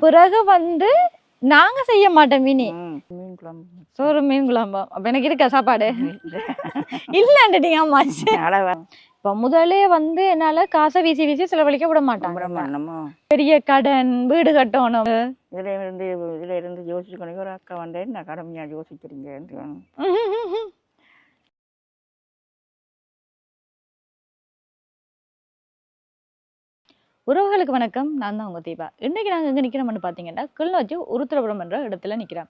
பிறகு வந்து நாங்க செய்ய மாட்டோம் மினி. மீன் குழம்பு. சோறு மீன் குழம்பு. அப்ப எனக்கு இருக்கா சாப்பாடு? அம்மா அளவா இப்ப முதலே வந்து என்னால காசை வீசி வீசி செலவழிக்க விட மாட்டாங்க. பிரம்மணமோ பெரிய கடன் வீடு கட்டணும். இதுல இருந்து இதுல இருந்து யோசிச்சு ஒரு அக்கா வந்தேன். நான் கடமையா யோசிக்கிறீங்க? உறவுகளுக்கு வணக்கம். நான் தான் உங்கள் தீபா. இன்றைக்கி நாங்கள் எங்க நிற்கிறோம்னு பார்த்தீங்கன்னா கிளிநொச்சி உருத்திரபுரம் என்ற இடத்துல நிற்கிறோம்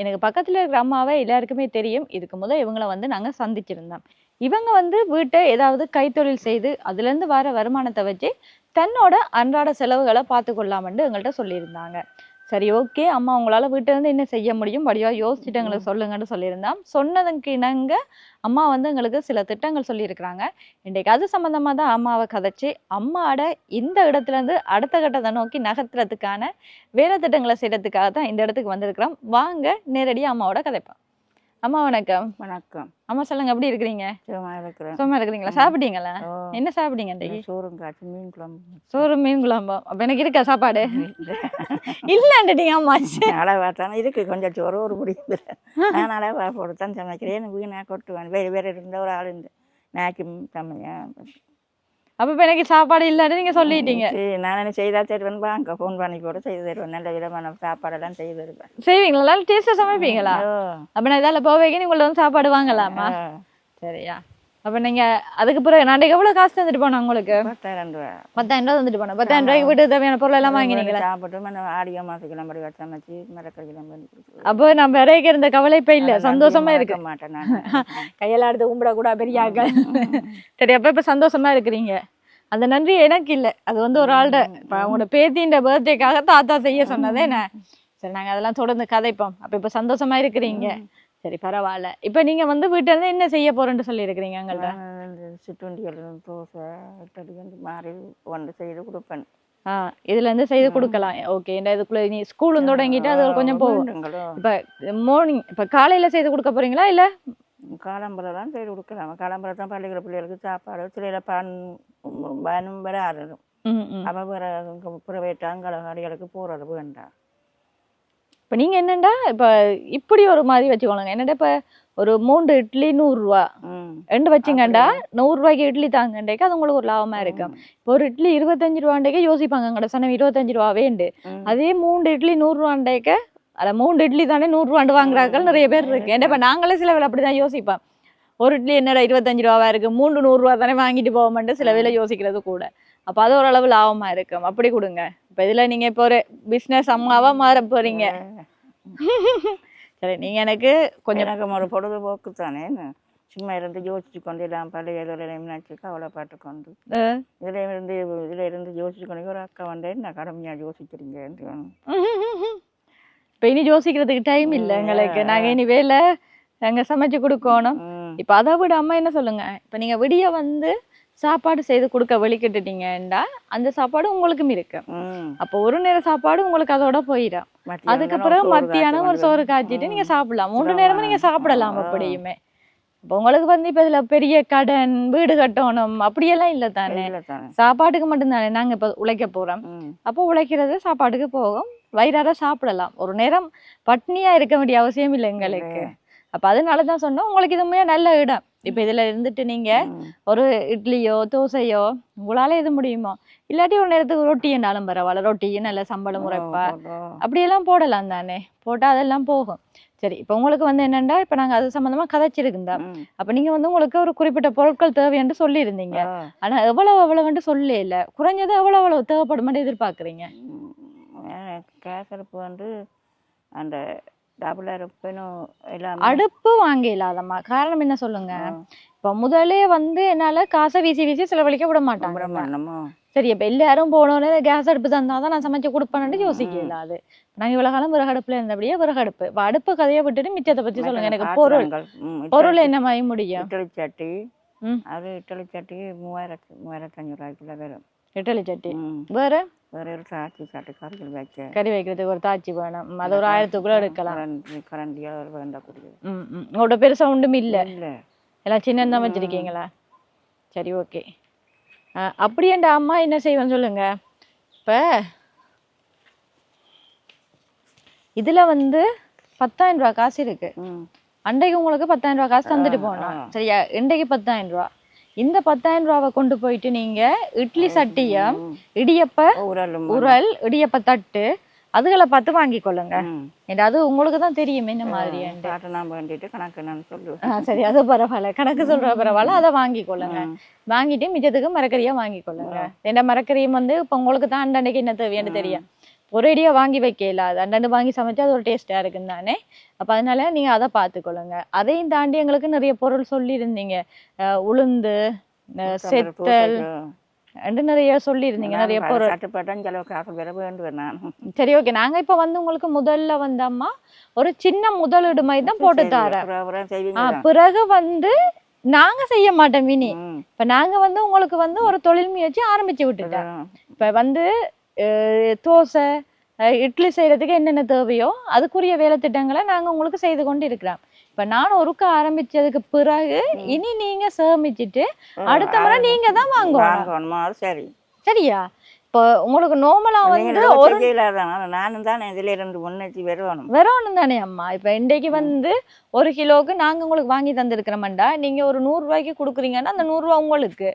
எனக்கு பக்கத்தில் இருக்கிற அம்மாவை எல்லாருக்குமே தெரியும். இதுக்கு முதல் இவங்கள வந்து நாங்கள் சந்திச்சிருந்தோம். இவங்க வந்து வீட்டை ஏதாவது கைத்தொழில் செய்து அதுலேருந்து வர வருமானத்தை வச்சு தன்னோட அன்றாட செலவுகளை பார்த்து கொள்ளாமன்னு எங்கள்கிட்ட சொல்லியிருந்தாங்க. சரி ஓகே. அம்மா உங்களால வீட்டுல இருந்து என்ன செய்ய முடியும்? வடிவா யோசிச்சுட்டு எங்களுக்கு சொல்லுங்கன்னு சொல்லியிருந்தோம் சொன்னதுக்கு இணங்க அம்மா வந்து எங்களுக்கு சில திட்டங்கள் சொல்லியிருக்கிறாங்க. இன்றைக்கு அது சம்பந்தமா தான் அம்மாவை கதைச்சு அம்மாவோட இந்த இடத்துல இருந்து அடுத்த கட்டத்தை நோக்கி நகர்த்துறதுக்கான வேலை திட்டங்களை செய்யறதுக்காக தான் இந்த இடத்துக்கு வந்திருக்கிறோம். வாங்க நேரடியாக அம்மாவோட கதைப்போம். அம்மா வணக்கம். வணக்கம். அம்மா சொல்லுங்க எப்படி இருக்கிறீங்க? சும்மா இருக்கிறேன். சும்மா இருக்கிறீங்களா? சாப்பிட்டீங்களா? என்ன சாப்பிட்டீங்க இன்றைக்கு சோறும் காய்ச்சி மீன் குழம்பு. சோறு மீன் குழம்பு. அப்ப எனக்கு இருக்கா சாப்பாடு? இல்லன்னுட்டீங்க அம்மா அளவா தானே இருக்கு கொஞ்சம் சோறு ஒரு முடியுது நான் அளவா போட்டு தான் சமைக்கிறேன் வீணா கொட்டுவேன். வேறு வேறு இருந்த ஒரு ஆள் இந்த நாய்க்கு சமையா அப்ப இப்ப எனக்கு சாப்பாடு இல்லன்னு நீங்க சொல்லிட்டீங்க. சரி நான் என்ன செய்தா? தருவேன் வாங்க ஃபோன் பண்ணி போட்டு செய்து தருவேன். நல்ல விதமான சாப்பாடெல்லாம் செய்து தருவேன். செய்வீங்களா? நல்லா டேஸ்டா சமைப்பீங்களா? அப்ப நான் இதால போவேங்க உங்கள்ட்ட வந்து சாப்பாடு வாங்கலாமா? சரியா. அப்ப நீங்க அதுக்கு பிறகு நான் எவ்வளவு காசு தந்துட்டு போனேன் உங்களுக்கு? பத்தாயிரம் ரூபா பத்தாயிரம் ரூபாய் தந்துட்டு போனேன். பத்தாயிரம் ரூபாய்க்கு வீட்டுக்கு தேவையான பொருள் எல்லாம் வாங்கினீங்களா? சாப்பிட்டு மன ஆடியோ மாசக்கெல்லாம் படி மரக்கறிக்கெல்லாம் பண்ணி கொடுத்துருவேன். அப்போ நம்ம வரைக்கும் இருந்த கவலை இப்ப இல்ல. சந்தோஷமா இருக்கு. மாட்டேன் நான். கையெல்லாம் எடுத்து கும்பிட கூட பெரிய ஆட்கள் சரி அப்ப இப்ப சந்தோஷமா இருக்கிறீங்க. அந்த நன்றி எனக்கு இல்ல. அது வந்து ஒரு ஆள்கிட்ட இப்ப அவங்களோட பேத்தின்ற பர்த்டேக்காக தாத்தா செய்ய சொன்னதே என்ன? சரி நாங்க அதெல்லாம் தொடர்ந்து கதைப்போம். அப்ப இப்ப சந்தோஷமா இருக்கிறீங்க. சரி பரவாயில்ல. இப்ப நீங்க வந்து வீட்டுல இருந்து என்ன செய்ய போறேன்னு சொல்லி இருக்கிறீங்க எங்கள்ட்ட? நான் இந்த சிற்றுண்டிகள் தோசை வந்து மாறி வந்து செய்து கொடுப்பேன். ஆ இதுல இருந்து செய்து கொடுக்கலாம். ஓகே இந்த இதுக்குள்ள நீ ஸ்கூலும் தொடங்கிட்டு அது கொஞ்சம் போகும் இப்ப மார்னிங் இப்ப காலையில செய்து கொடுக்க போறீங்களா இல்ல? காலம்பரம் செய்து கொடுக்கலாம். காலம்பரம் தான் பள்ளிக்கூட பிள்ளைகளுக்கு சாப்பாடு சிலையில் பான் பானும் வேற ஆறணும் ம் ம். அப்போ வேற பிறவேட்டு அங்கலகாடிகளுக்கு போகிறது வேண்டாம். இப்ப நீங்க என்னண்டா? இப்ப இப்படி ஒரு மாதிரி வச்சுக்கோங்க. என்னடா இப்ப ஒரு மூன்று இட்லி நூறு ரூபா? ம். ரெண்டு வச்சிங்கண்டா நூறு ரூபாய்க்கு இட்லி தாங்கண்டேக்கு அது உங்களுக்கு ஒரு லாபமா இருக்கும் இப்போ ஒரு இட்லி இருபத்தஞ்சு ரூபாண்டேக்க யோசிப்பாங்க கடை சனம் இருபத்தஞ்சு ரூபா வேண்டு ம். அதே மூன்று இட்லி நூறு ரூபாண்டேக்க அத மூன்று இட்லி தானே நூறு ரூபாண்டு வாங்குறாக்கள் நிறைய பேர் இருக்கு. ஏன்டா இப்ப நாங்களே சில வேலை அப்படிதான் யோசிப்போம். ஒரு இட்லி என்னடா இருபத்தஞ்சு ரூபாவா இருக்கு? மூன்று நூறு ரூபா தானே வாங்கிட்டு போவோம்ட்டு சில வேலை யோசிக்கிறது கூட. அப்ப அது ஓரளவு லாபமா இருக்கும். அப்படி கொடுங்க. இப்ப இதுல நீங்க இப்போ ஒரு பிசினஸ் அம்மாவா மாற போறீங்க. சரி நீங்க எனக்கு கொஞ்சம் எனக்கு ஒரு பொழுதுபோக்கு தானே. சும்மா இருந்து யோசிச்சு கொண்டு எல்லாம் பழைய நினைச்சு கவலைப்பட்டு கொண்டு. அஹ், இதுல இருந்து இதுல இருந்து யோசிச்சு கொண்டு ஒரு அக்கா வந்தேன் நான் கடமையா யோசிக்கிறீங்க இப்ப இனி யோசிக்கிறதுக்கு டைம் இல்ல எங்களுக்கு. நாங்க இனி வேலை நாங்க சமைச்சு கொடுக்கணும். இப்ப அதை விட அம்மா என்ன சொல்லுங்க? இப்ப நீங்க விடிய வந்து சாப்பாடு செய்து கொடுக்க வெளிக்கிட்டுட்டீங்கடா அந்த சாப்பாடு உங்களுக்கும் இருக்கு. அப்போ ஒரு நேரம் சாப்பாடு உங்களுக்கு அதோட போயிடும். மத்தியானம் அதுக்கு ஒரு பிறகு சோறு மத்தியானம் ஒரு சோறு காய்ச்சிட்டு நீங்க. சாப்பிடலாம். மூன்று சிரமம். நேரமும் நீங்க சாப்பிடலாம். அப்படியுமே. இப்போ உங்களுக்கு வந்து இப்ப இதுல பெரிய கடன் வீடு கட்டணும் அப்படியெல்லாம் இல்ல தானே. சாப்பாட்டுக்கு மட்டும்தானே நாங்க இப்ப உழைக்க போறோம். அப்போ உழைக்கிறது சாப்பாட்டுக்கு போகும். வயிறார சாப்பிடலாம். ஒரு நேரம் பட்னியா இருக்க வேண்டிய அவசியம் இல்லை எங்களுக்கு. அப்ப அதனால தான் சொன்னோம். உங்களுக்கு இது உண்மையா நல்ல இடம். இப்ப இதுல இருந்துட்டு நீங்க ம். ஒரு இட்லியோ தோசையோ உங்களால எது முடியுமோ இல்லாட்டி ஒரு நேரத்துக்கு ரொட்டி என்னாலும் பரவாயில்ல. ரொட்டி நல்ல சம்பளம் உரைப்பா. அப்படியெல்லாம் போடலாம் தானே. போட்டா அதெல்லாம் போகும். சரி இப்ப உங்களுக்கு வந்து என்னண்டா இப்ப நாங்க அது சம்பந்தமா கதைச்சிருக்குந்தா. அப்ப நீங்க வந்து உங்களுக்கு ஒரு குறிப்பிட்ட பொருட்கள் தேவைன்னு சொல்லியிருந்தீங்க. ஆ. ஆனா எவ்வளவு எவ்வளவுன்னு சொல்லல. இல்ல குறைஞ்சது எவ்வளவு எவ்வளவு தேவைப்படுமென்னு எதிர்பார்க்கறீங்க? அடுப்பு வந்து அந்த டபுள் அடுப்புனும் எல்லாம். அடுப்பு வாங்க இல்லாதம்மா காரணம் என்ன சொல்லுங்க? இப்ப முதலே வந்து என்னால காசை வீசி வீசி செலவழிக்க விட மாட்டாங்க. சரி இப்ப எல்லாரும் போனோடனே கேஸ் அடுப்பு தந்தாதான் நான் சமைச்சு கொடுப்பேன்னு யோசிக்க இல்லாது நாங்க இவ்வளவு காலம் விறகடுப்புல இருந்தபடியே விறகடுப்பு. இப்ப அடுப்பு கதையை விட்டுட்டு மிச்சத்தை பத்தி சொல்லுங்க. எனக்கு பொருள். பொருள் என்ன மாதிரி முடியும்? இட்டலி சட்டி. அது இட்டலி சட்டி மூவாயிரத்து மூவாயிரத்து அஞ்சூறு ரூபாய்க்குள்ள வரும். இட்லி சட்டி. வேற? வேற ஒரு சாச்சி சட்டி கறிகள் வைக்க. கறி வைக்கிறதுக்கு ஒரு தாச்சி வேணும். அது ஒரு ஆயிரத்துக்குள்ள எடுக்கலாம். கரண்டி கரண்டியா வேண்டக்கூடியது ம் ம். உங்களோட பெருசா ஒன்றும் இல்ல. இல்ல. எல்லாம் சின்னதான் வச்சிருக்கீங்களா? சரி ஓகே. அப்படியேண்டா அம்மா என்ன செய்வேன்னு சொல்லுங்க. இப்ப இதுல வந்து பத்தாயிரம் ரூபாய் காசு இருக்கு. அன்றைக்கு உங்களுக்கு பத்தாயிரம் ரூபாய் காசு தந்துட்டு போனோம். சரியா? இன்றைக்கு பத்தாயிரம் ரூபாய். இந்த பத்தாயிரம் ரூபாவை கொண்டு போயிட்டு நீங்க இட்லி சட்டியம். இடியப்ப உரல் இடியப்ப தட்டு அதுகளை பார்த்து வாங்கி கொள்ளுங்க. ஏன்னா அது உங்களுக்கு தான் தெரியும் என்ன மாதிரி வேண்டிட்டு கணக்கு நான் சொல்லுவேன் சரி அது பரவாயில்ல. கணக்கு சொல்ற பரவாயில்ல அதை வாங்கி கொள்ளுங்க. வாங்கிட்டு மிச்சத்துக்கு மரக்கறியா வாங்கி கொள்ளுங்க இந்த மரக்கறியும் வந்து இப்ப உங்களுக்கு தான் அண்டன்னைக்கு என்ன தேவைன்னு தெரியும். ஒரேடியா வாங்கி வைக்கல. அது அண்டண்டு வாங்கி சமைச்சா அது ஒரு டேஸ்டா இருக்குன்னு தானே? அப்ப அதனால நீங்க அதை பார்த்துக்கொள்ளுங்க அதையும் தாண்டி எங்களுக்கு நிறைய பொருள் சொல்லி இருந்தீங்க உளுந்து செத்தல் ரெண்டு நிறைய சொல்லி இருந்தீங்க நிறைய பொருள். சரி ஓகே நாங்க இப்ப வந்து உங்களுக்கு முதல்ல வந்தோம்மா ஒரு சின்ன முதலீடு மாதிரி தான் போட்டு தரேன். பிறகு வந்து நாங்க செய்ய மாட்டோம் மினி. இப்ப நாங்க வந்து உங்களுக்கு வந்து ஒரு தொழில் முயற்சி ஆரம்பிச்சு விட்டுட்டோம். இப்ப வந்து தோசை இட்லி செய்யறதுக்கு என்னென்ன தேவையோ அதுக்குரிய வேலை திட்டங்களை நாங்க உங்களுக்கு செய்து கொண்டு இருக்கிறோம் இப்ப நான் ஒருக்க ஆரம்பிச்சதுக்கு பிறகு இனி நீங்க சேமிச்சிட்டு அடுத்த முறை நீங்க தான் அது சரி. சரியா? இப்போ உங்களுக்கு நார்மலா வந்து ஒரு நானும் தான் இதுல இருந்து முன்னேற்றி வருவானும் வரணும் தானே அம்மா. இப்ப இன்றைக்கு வந்து ஒரு கிலோவுக்கு நாங்க உங்களுக்கு வாங்கி தந்திருக்கிறோம்டா நீங்க ஒரு நூறு ரூபாய்க்கு கொடுக்குறீங்கன்னா அந்த நூறு ரூபா உங்களுக்கு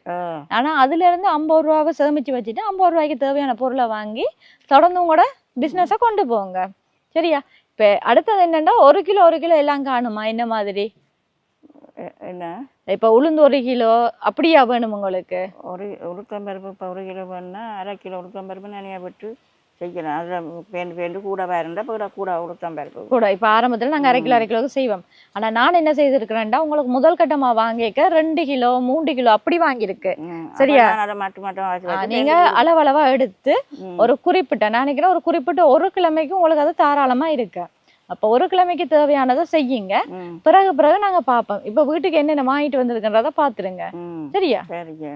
ஆனா அதுல இருந்து ஐம்பது ரூபாவை சேமிச்சு வச்சுட்டு ஐம்பது ரூபாய்க்கு தேவையான பொருளை வாங்கி தொடர்ந்து உங்களோட பிசினஸ கொண்டு போங்க. சரியா? இப்ப அடுத்தது என்னன்னா ஒரு கிலோ ஒரு கிலோ எல்லாம் காணுமா? என்ன மாதிரி? என்ன? இப்ப உளுந்து ஒரு கிலோ அப்படியா வேணும் உங்களுக்கு? ஒரு உளுத்தம்பருப்பு இப்போ ஒரு கிலோ வேணுன்னா அரை கிலோ உளுத்தம்பருப்பு நினையா விட்டு செய்யலாம். அதில் பேண்டு பேண்டு கூட வேறுண்டா கூட கூட உளுத்தம்பருப்பு. கூட. இப்ப ஆரம்பத்துல நாங்க அரை கிலோ அரை கிலோக்கு செய்வோம். ஆனா நான் என்ன செய்திருக்கிறேன்டா உங்களுக்கு முதல் கட்டமா வாங்கிக்க ரெண்டு கிலோ மூன்று கிலோ அப்படி வாங்கியிருக்கு. சரியா? அதை மட்டும் மட்டும் வச்சு ஆ, வச்சு நீங்க அளவளவா எடுத்து. ஒரு குறிப்பிட்ட நான் நினைக்கிறேன் ஒரு குறிப்பிட்ட ஒரு கிழமைக்கு உங்களுக்கு அது தாராளமா இருக்கு. அப்ப ஒரு கிழமைக்கு தேவையானதை செய்யுங்க. பிறகு பிறகு நாங்க பார்ப்போம். இப்ப வீட்டுக்கு என்னென்ன வாங்கிட்டு வந்திருக்கன்றத பாத்துருங்க. சரியா? சரிங்க.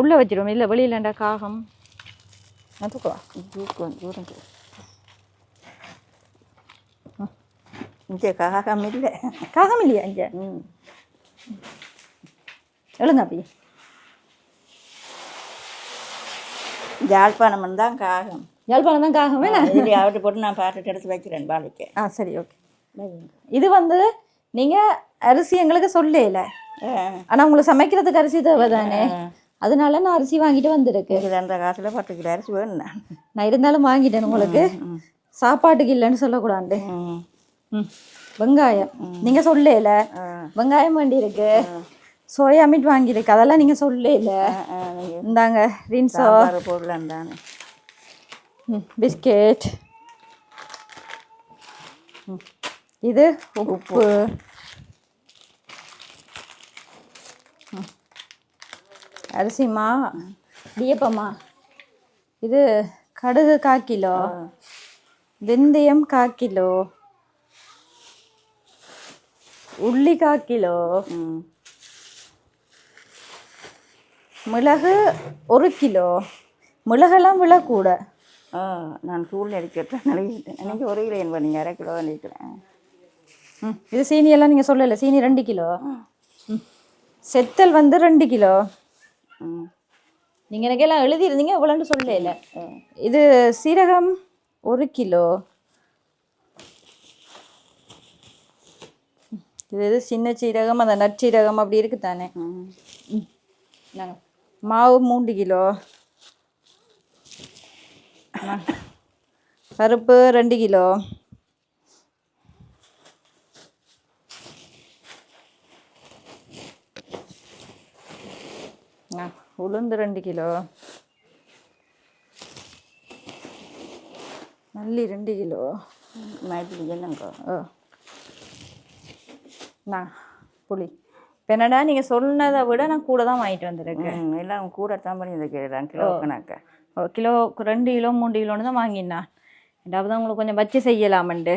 உள்ள வச்சிருவோம். இல்ல வெளியிலண்டா காகம். நான் தூக்குவா? தூரம். இங்கே காகம் இல்லை. காகம் இல்லையா இங்க? ம். எழுங்க அப்படி. ஜாழ்ப்பாணம் தான் காகம். யாழ்ப்பாணம் தான் காகம் வேணா அவட்டு போட்டு நான் பாட்டுட்டு எடுத்து வைக்கிறேன் பாலிக்கு ஆ சரி ஓகே. இது? வந்து நீங்க அரிசி எங்களுக்கு சொல்லல ஆனா உங்களுக்கு சமைக்கிறதுக்கு அரிசி தேவை தானே அதனால நான் அரிசி வாங்கிட்டு வந்திருக்கேன். அந்த காசில் பத்து கிலோ அரிசி வேணும் நான். இருந்தாலும் வாங்கிட்டேன் உங்களுக்கு. சாப்பாட்டுக்கு இல்லைன்னு ம். வெங்காயம். நீங்க சொல்லல. வெங்காயம் வேண்டி இருக்கு சோயா மீட் வாங்கியிருக்கு அதெல்லாம் நீங்க சொல்லல ஆ, நீங்க இந்தாங்க சாம்பார் போடலாம் தானே. பிஸ்கெட். இது உப்பு. அரிசிமா டியப்பம்மா இது கடுகு கா கிலோ. வெந்தயம் கா கிலோ. உள்ளி கா கிலோ. ம். மிளகு ஒரு கிலோ. மிளகெல்லாம் விலை கூட ஆ நான் தூள் அடிக்கிறேன் நினைக்கிட்டேன் எனக்கு ஒரு கிலோ என்பது. நீங்கள் அரை கிலோ நினைக்கிறேன் ம் இது சீனி எல்லாம் நீங்கள் சொல்லலை. சீனி ரெண்டு கிலோ. ம். செத்தல் வந்து ரெண்டு கிலோ. ம் நீங்கள் எனக்கெல்லாம் எழுதியிருந்தீங்க இவ்வளோன்னு சொல்லல. இது சீரகம் ஒரு கிலோ. இது இது சின்ன சீரகம் அந்த நற்சீரகம் அப்படி இருக்கு தானே ம். நாங்கள் மாவு மூன்று கிலோ. பருப்பு ரெண்டு கிலோ. ஆ, உளுந்து ரெண்டு கிலோ. நல்லி ரெண்டு கிலோ. மயத்துக்கு என்னங்க? ஓ நான் புளி. இப்போ என்னடா நீங்கள் சொன்னதை விட நான் கூட தான் வாங்கிட்டு வந்திருக்கேன். எல்லாம் கூட தான் பண்ணி வைக்கிறேன் கிலோ கணக்கா. ஓ கிலோ ரெண்டு கிலோ மூணு கிலோன்னு தான் வாங்கினான் ரெண்டாவது தான் உங்களுக்கு கொஞ்சம் வச்சு செய்யலாமண்டு.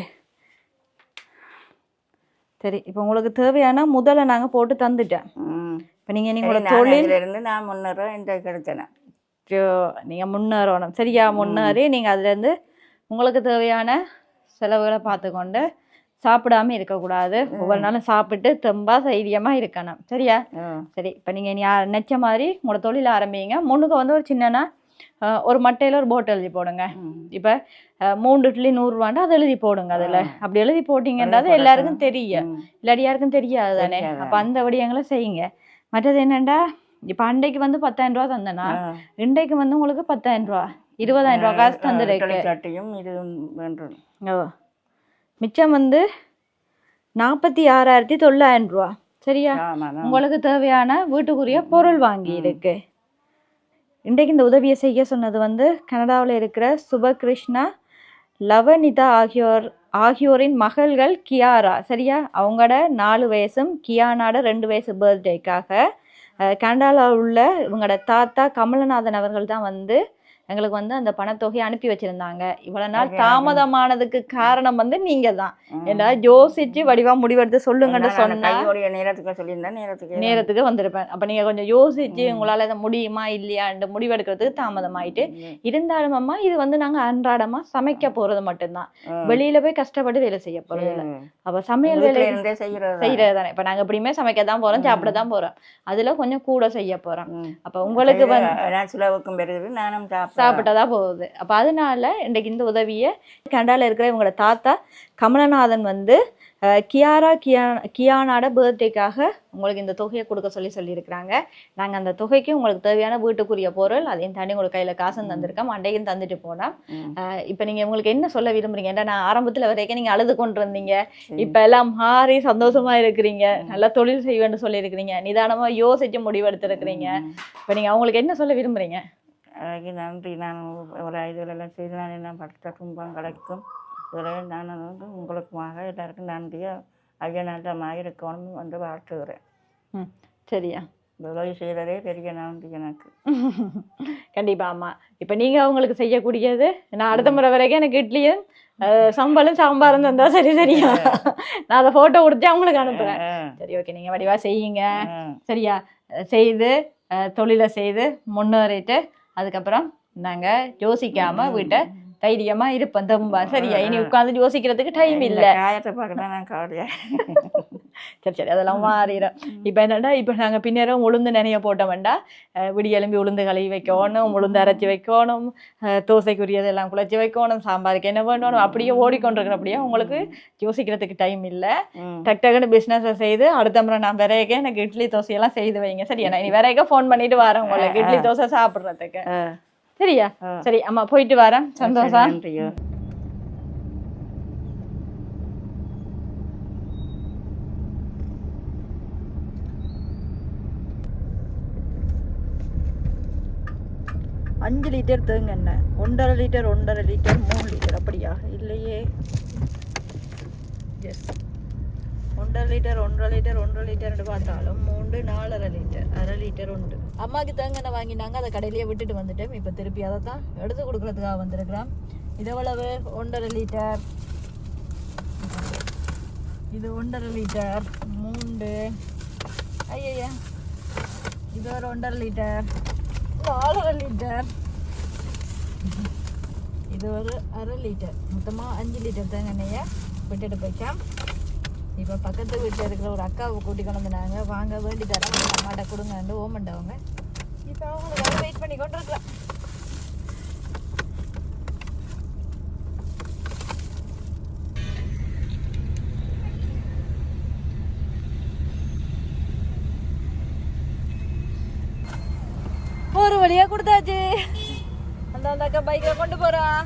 சரி இப்போ உங்களுக்கு தேவையான முதல்ல நாங்கள் போட்டு தந்துட்டேன். இப்போ நீங்கள் நீங்களோட நான் தொழில் இருந்து நான் முன்னூறுவா இந்த கிடைச்சேன் நீங்கள் முன்னேறணும். சரியா முன்னேறி நீங்கள் அதுலேருந்து உங்களுக்கு தேவையான செலவுகளை பார்த்துக்கொண்டு சாப்பிடாம இருக்கக்கூடாது. ஒவ்வொரு நாளும் சாப்பிட்டு தெம்பா தைரியமா இருக்கணும். சரியா? சரி இப்போ நீங்கள் நீ நினச்ச மாதிரி உங்களோட தொழில் ஆரம்பிங்க. முன்னுக்கு வந்து ஒரு சின்னனா ஒரு மட்டையில் ஒரு போட் எழுதி போடுங்க. இப்போ மூன்று இட்லி நூறுரூவாண்டா அதை எழுதி போடுங்க அதில். அப்படி எழுதி போட்டிங்கன்றது எல்லாருக்கும். தெரியும். இல்லாட்டி யாருக்கும் தெரியாது தானே. அப்போ அந்த வடிவங்களை செய்யுங்க. மற்றது என்னண்டா இப்போ அண்டைக்கு வந்து பத்தாயிரம் ரூபா தந்தேனா ஆ. இன்றைக்கு வந்து உங்களுக்கு பத்தாயிரம் ரூபா இருபதாயிரம் ரூபா காசு தந்துருக்கு. தொலைக்காட்டியும் இது வேண்டும் ஓ. மிச்சம் வந்து நாற்பத்தி ஆறாயிரத்தி தொள்ளாயிரம் ரூபா. சரியா? உங்களுக்கு தேவையான வீட்டுக்குரிய பொருள் வாங்கி இருக்கு. இன்றைக்கு இந்த உதவியை செய்ய சொன்னது வந்து கனடாவில் இருக்கிற சுபகிருஷ்ணா லவனிதா ஆகியோர் ஆகியோரின் மகள்கள் கியாரா. சரியா? அவங்களோட நாலு வயசும் கியானாட ரெண்டு வயசு பர்த்டேக்காக கனடாவில் உள்ள இவங்களோட தாத்தா கமலநாதன் அவர்கள் தான் வந்து எங்களுக்கு வந்து அந்த பணத்தொகையை அனுப்பி வச்சிருந்தாங்க. இவ்வளவு நாள் தாமதமானதுக்கு காரணம் வந்து நீங்க தான் ஏன்னா யோசிச்சு வடிவா முடிவெடுத்து சொல்லுங்கன்னு சொன்னா நேரத்துக்கு சொல்லியிருந்தேன் நேரத்துக்கு. நேரத்துக்கு வந்திருப்பேன். அப்ப நீங்க கொஞ்சம் யோசிச்சு. உங்களால இதை முடியுமா இல்லையான்னு முடிவெடுக்கிறதுக்கு தாமதமாயிட்டு. இருந்தாலும் அம்மா இது வந்து நாங்க அன்றாடமா சமைக்க போறது மட்டும்தான். வெளியில போய் கஷ்டப்பட்டு வேலை செய்ய போறது இல்ல. அப்ப சமையல் வேலை செய்யறது தானே இப்ப நாங்க எப்படியுமே சமைக்க தான் போறோம். சாப்பிட தான் போறோம். அதுல கொஞ்சம் கூட செய்ய போறோம். அப்ப உங்களுக்கு சிலவுக்கும் பெருகுது நானும் சாப்பிட்டா சாப்பிட்டதா போகுது. அப்ப அதனால இன்றைக்கு இந்த உதவியை கனடால இருக்கிற இவங்களோட தாத்தா கமலநாதன் வந்து கியாரா கியா கியானாட பர்த்டேக்காக உங்களுக்கு இந்த தொகையை கொடுக்க சொல்லி சொல்லியிருக்கிறாங்க. நாங்க அந்த தொகைக்கு உங்களுக்கு தேவையான வீட்டுக்குரிய பொருள் அதையும் தாண்டி உங்களுக்கு கையில காசும் தந்திருக்கோம் அண்டையும் தந்துட்டு போனோம். இப்ப நீங்க உங்களுக்கு என்ன சொல்ல விரும்புறீங்க? ஏன்னா நான் ஆரம்பத்துல வரைக்கும் நீங்க அழுது கொண்டு இருந்தீங்க. இப்ப எல்லாம் மாறி சந்தோஷமா இருக்கிறீங்க. நல்லா தொழில் செய்வேன்னு சொல்லியிருக்கிறீங்க. நிதானமா யோசிச்சு முடிவெடுத்திருக்கிறீங்க. இப்ப நீங்க அவங்களுக்கு என்ன சொல்ல விரும்புறீங்க? அதுக்கு நன்றி. நான் ஒரு இதுலெல்லாம் செய்து நான் என்ன படுத்த துன்பம் கிடைக்கும்? இதில் நான் வந்து உங்களுக்குமாக எல்லாருக்கும் நன்றியாக ஐயா நல்லமாக இருக்கணும்னு வந்து வாழ்த்துகிறேன். சரியா? உதவி செய்கிறதே பெரிய நன்றி எனக்கு. கண்டிப்பா ஆமா இப்ப நீங்க அவங்களுக்கு செய்யக்கூடியது நான் அடுத்த முறை வரைக்கும் எனக்கு இட்லியும் சம்பளும் சாம்பாரும் தந்தா சரி சரியா? நான் அதை போட்டோ கொடுத்து அவங்களுக்கு அனுப்புறேன். ஆ, சரி ஓகே நீங்க வடிவா செய்யுங்க. சரியா? செய்து தொழிலை செய்து முன்னேறிட்டு அதுக்கப்புறம் நாங்கள் யோசிக்காமல் வீட்டை தைரியமா இருப்போம் தம்பா சரியா? இனி உட்கார்ந்து யோசிக்கிறதுக்கு டைம் இல்ல சரி சரி அதெல்லாம் மாறிடும் இப்போ என்னடா இப்போ நாங்கள் பின்னரும் உளுந்து நினைய போட்டோம்டா விடி எலும்பி உளுந்து கழுவி வைக்கணும் உளுந்து அரைச்சி வைக்கணும் அஹ், தோசைக்குரியது எல்லாம் குழச்சி வைக்கணும் சாம்பாருக்கு என்ன பண்ணணும் அப்படியே ஓடிக்கொண்டிருக்கிறபடியே உங்களுக்கு யோசிக்கிறதுக்கு டைம் இல்லை. டக் டக்குன்னு பிஸ்னஸை செய்து அடுத்த முறை நான் விரைக்க எனக்கு இட்லி தோசையெல்லாம் செய்து வைங்க. சரியா? நான் இனி விரைக்க ஃபோன் பண்ணிட்டு வரேன் உங்களுக்கு. இட்லி தோசை சாப்பிட்றதுக்கு. சரியா. சரி அம்மா போயிட்டு வரேன். சந்தோஷம். அஞ்சு லிட்டர் தேங்கெண்ணெய் ஒன்றரை லிட்டர் ஒன்றரை லிட்டர் மூணு லிட்டர் அப்படியா? இல்லையே. எஸ் ஒன்றரை லிட்டர் ஒன்றரை லிட்டர் ஒன்றரை லிட்டர்னு பார்த்தாலும் மூன்று நாலரை லிட்டர் அரை லிட்டர் உண்டு. அம்மாவுக்கு தேங்கெண்ணெய் வாங்கினாங்க அதை கடையிலேயே விட்டுட்டு வந்துட்டேன். இப்போ திருப்பி அதை தான் எடுத்து கொடுக்குறதுக்காக வந்திருக்கிறோம் இது ஒன்றரை லிட்டர். இது ஒன்றரை லிட்டர். மூண்டு ஐயா இது ஒரு ஒன்றரை லிட்டர். நாலரை லிட்டர். இது ஒரு அரை லிட்டர். மொத்தமாக அஞ்சு லிட்டர் தான் எண்ணெயை விட்டுட்டு போய்க்கலாம். இப்போ பக்கத்து வீட்டில் இருக்கிற ஒரு அக்காவை கூட்டி கொண்டு வந்தாங்க வாங்க வேண்டி தரேன் அம்மாட்ட கொடுங்கன்னு ஓமண்டவங்க இப்போ அவங்களுக்காக வெயிட் பண்ணி கொண்டு இருக்கிறேன் ஒரு வழியா கொடுத்தாச்சு. அந்த அந்த அக்கா பைக்கை கொண்டு போறான்